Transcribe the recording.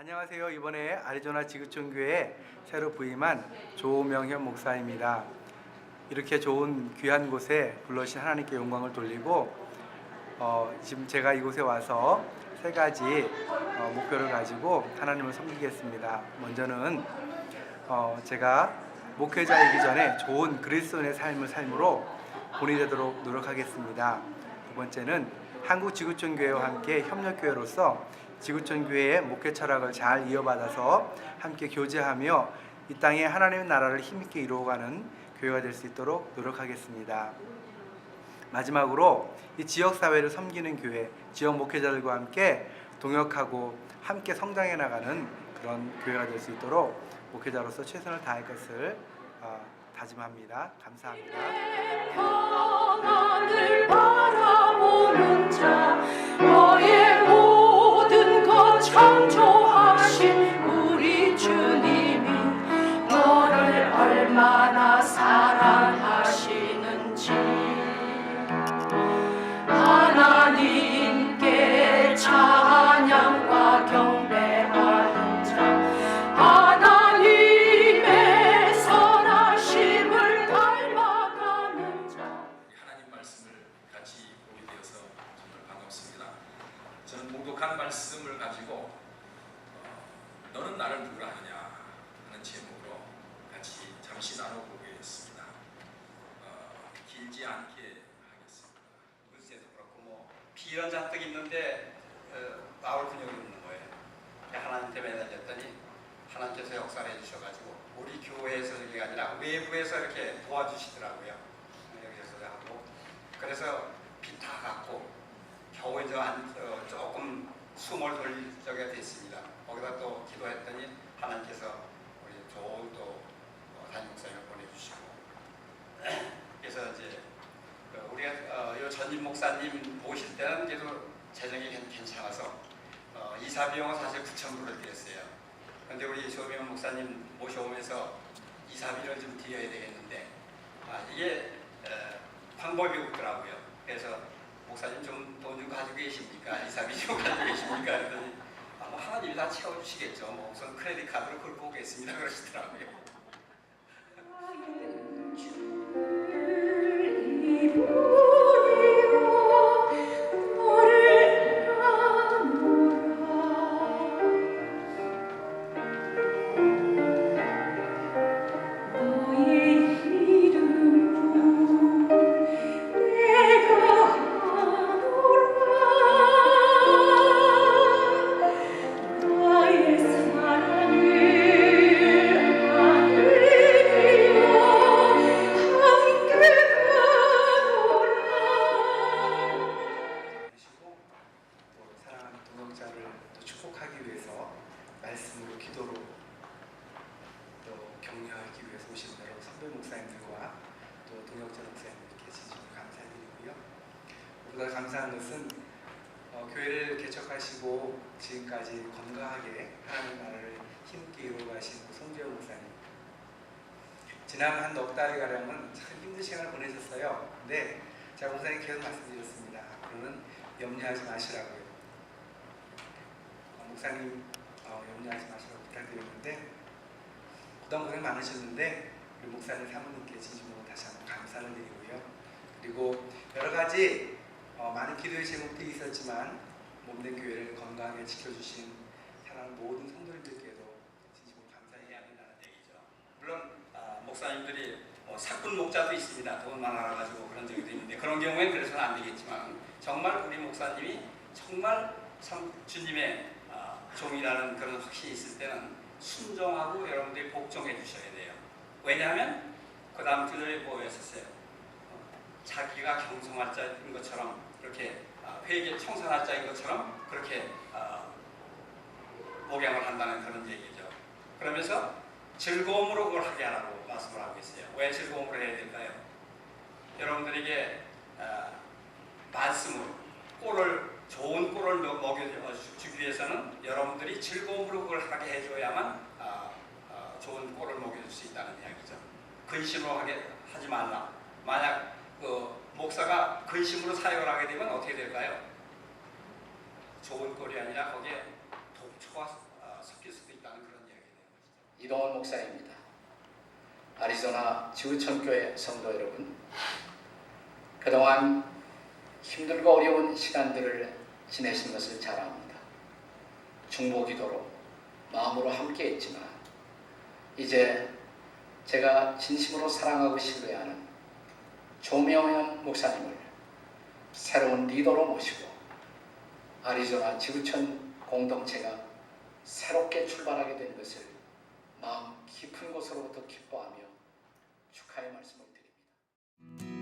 안녕하세요. 이번에 아리조나 지구촌 교회에 새로 부임한 조명현 목사입니다. 이렇게 좋은 귀한 곳에 불러주신 하나님께 영광을 돌리고 어, 지금 제가 이곳에 와서 세 가지 어, 목표를 가지고 하나님을 섬기겠습니다. 먼저는 어, 제가 목회자이기 전에 좋은 그리스도인의 삶을 삶으로 본이 되도록 노력하겠습니다. 두 번째는 한국 지구촌 교회와 함께 협력 교회로서 지구촌 교회의 목회 철학을 잘 이어받아서 함께 교제하며 이 땅에 하나님의 나라를 힘있게 이루어가는 교회가 될 수 있도록 노력하겠습니다. 마지막으로 이 지역 사회를 섬기는 교회, 지역 목회자들과 함께 동역하고 함께 성장해 나가는 그런 교회가 될 수 있도록 목회자로서 최선을 다할 것을 어, 다짐합니다. 감사합니다. 나를 누구라 하냐 하는 제목으로 같이 잠시 나눠보겠습니다. 어, 길지 않게 하겠습니다. 글쎄도 그렇고 뭐 비런 잔뜩 있는데 어, 나올 근육이 없는 거예요. 하나님께 매달렸더니 하나님께서 역사를 해주셔가지고 우리 교회에서 저기가 아니라 외부에서 이렇게 도와주시더라고요. 여기서 하고 그래서 비다 갔고 겨우 이제 한 어, 조금 숨을 돌릴 적이 됐습니다. 거기다 또 기도했더니 하나님께서 우리 좋은 또 어, 담임 목사님을 보내주시고 그래서 이제 그 우리가 어, 요 전임 목사님 보실 때는 그래도 재정이 괜- 괜찮아서 어, 이사 비용은 사실 9천 불을 드렸어요. 그런데 우리 조명 목사님 모셔오면서 이사비를 좀 드려야 되겠는데 아, 이게 에, 방법이 없더라고요. 그래서 목사님 좀 돈 좀 가지고 계십니까? 이사비 좀 가지고 계십니까? 그랬더니 아, 뭐 하나님이 다 채워주시겠죠. 뭐 우선 크레딧 카드로 긁고 오겠습니다. 그러시더라고요. 선배 목사님들과 또 동역자 목사님들께 진심으로 감사드리고요. 보다 감사한 것은 어, 교회를 개척하시고 지금까지 건강하게 하나님 나라를 힘있게 이루어가신 송재호 목사님 지난 한 넉 달 가량은 참 힘든 시간을 보내셨어요. 근데 제가 목사님 계속 말씀드렸습니다. 앞으로는 염려하지 마시라고요. 어, 목사님 어, 염려하지 마시라고 부탁드렸는데 부담 고생 많으셨는데 우리 목사님 사모님께 진심으로 다시 한번 감사를 드리고요. 그리고 여러 가지 어, 많은 기도의 제목들이 있었지만 몸된 교회를 건강하게 지켜주신 사랑하는 모든 성도님들께도 진심으로 감사해야 한다는 얘기죠. 물론 아, 목사님들이 뭐 사꾼 목자도 있습니다. 돈 많아가지고 그런 적도 있는데 그런 경우엔 그래서는 안 되겠지만 정말 우리 목사님이 정말 참 주님의 아, 종이라는 그런 확신이 있을 때는 순종하고 여러분들이 복종해 주셔야 돼요. 왜냐하면 그 다음 주절에 뭐였었어요? 어, 자기가 경성할 자인 것처럼 그렇게 아, 회개 청산할 자인 것처럼 그렇게 아, 목양을 한다는 그런 얘기죠. 그러면서 즐거움으로 그걸 하게 하라고 말씀을 하고 있어요. 왜 즐거움으로 해야 될까요? 여러분들에게 아, 말씀을 꼴을 좋은 꼴을 먹- 먹여 주기 위해서는 여러분들이 즐거움으로 그걸 하게 해줘야만 아, 아, 꼴을 먹여줄 수 있다는 이야기죠. 근심으로 하게 하지 말라. 만약 그 목사가 근심으로 사역을 하게 되면 어떻게 될까요? 좋은 꼴이 아니라 거기에 독초와 아, 이동원 목사입니다. 아리조나 지구촌교회 성도 여러분, 그동안 힘들고 어려운 시간들을 지내신 것을 잘 압니다. 중보기도로 마음으로 함께했지만 이제 제가 진심으로 사랑하고 신뢰하는 조명현 목사님을 새로운 리더로 모시고 아리조나 지구촌 공동체가 새롭게 출발하게 된 것을 마음 깊은 곳으로부터 기뻐하며 축하의 말씀을 드립니다.